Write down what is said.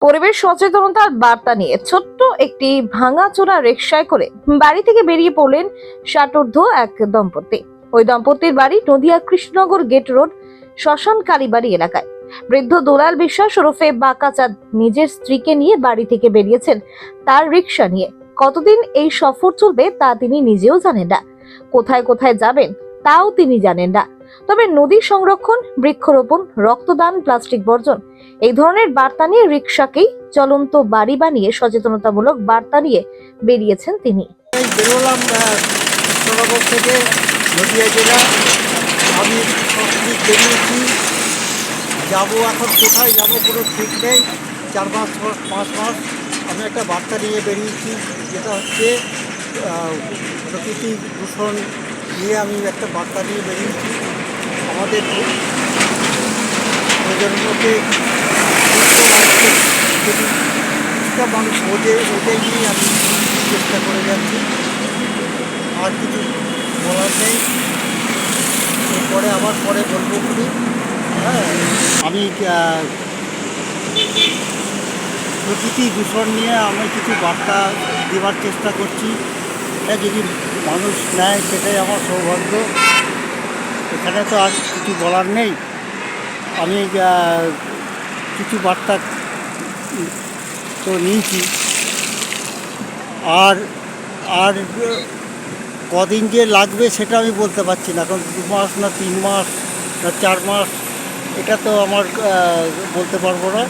পরিবেশ সচেতনতার বার্তা নিয়ে ছোট্ট একটি ভাঙাচোরা রিকশায় করে বাড়ি থেকে বেরিয়ে পড়লেন ষাটোর্ধ এক দম্পতি। ওই দম্পতির বাড়ি নদিয়া কৃষ্ণনগর গেট রোড, শ্মশান কালীবাড়ি এলাকায়। বৃদ্ধ দোলাল বিশ্বাস ওরফে বাঁকাচাঁদ নিজের স্ত্রীকে নিয়ে বাড়ি থেকে বেরিয়েছেন তার রিক্সা নিয়ে। কতদিন এই সফর চলবে তা তিনি নিজেও জানেন না। কোথায় কোথায় যাবেন তাও তিনি জানেন না। তবে নদী সংরক্ষণ, বৃক্ষরোপণ, রক্তদান, প্লাস্টিক বর্জন, এই ধরনের বার্তা নিয়ে রিক্সাকেই চলন্ত বাড়ি বানিয়ে সচেতনতামূলক বার্তা নিয়ে বেরিয়েছেন তিনি। থেকে জেলা। বেরিয়েছি যাব এখন কোথায়, যাব কোনো ঠিক নেই। চার মাস, পাঁচ মাস আমি একটা বার্তা নিয়ে বেরিয়েছি, যেটা হচ্ছে প্রকৃতি দূষণ নিয়ে আমি একটা বার্তা নিয়ে বেরিয়েছি আমাদের প্রজন্মকে মানুষ বোঝে ওটাই নিয়ে আমি চেষ্টা করে যাচ্ছি। আর কিছু বলার নেই। এরপরে আবার পরে বলব খুবই হ্যাঁ আমি প্রকৃতি দূষণ নিয়ে আমি কিছু বার্তা দেওয়ার চেষ্টা করছি। এটা যদি মানুষ নেয়, সেটাই আমার সৌভাগ্য। এখানে তো আর কিছু বলার নেই। আমি কিছু বার্তা তো নিয়েছি। আর আর কদিন যে লাগবে সেটা আমি বলতে পারছি না। এখন দু মাস না তিন মাস না চার মাস, এটা তো আমার বলতে পারব না।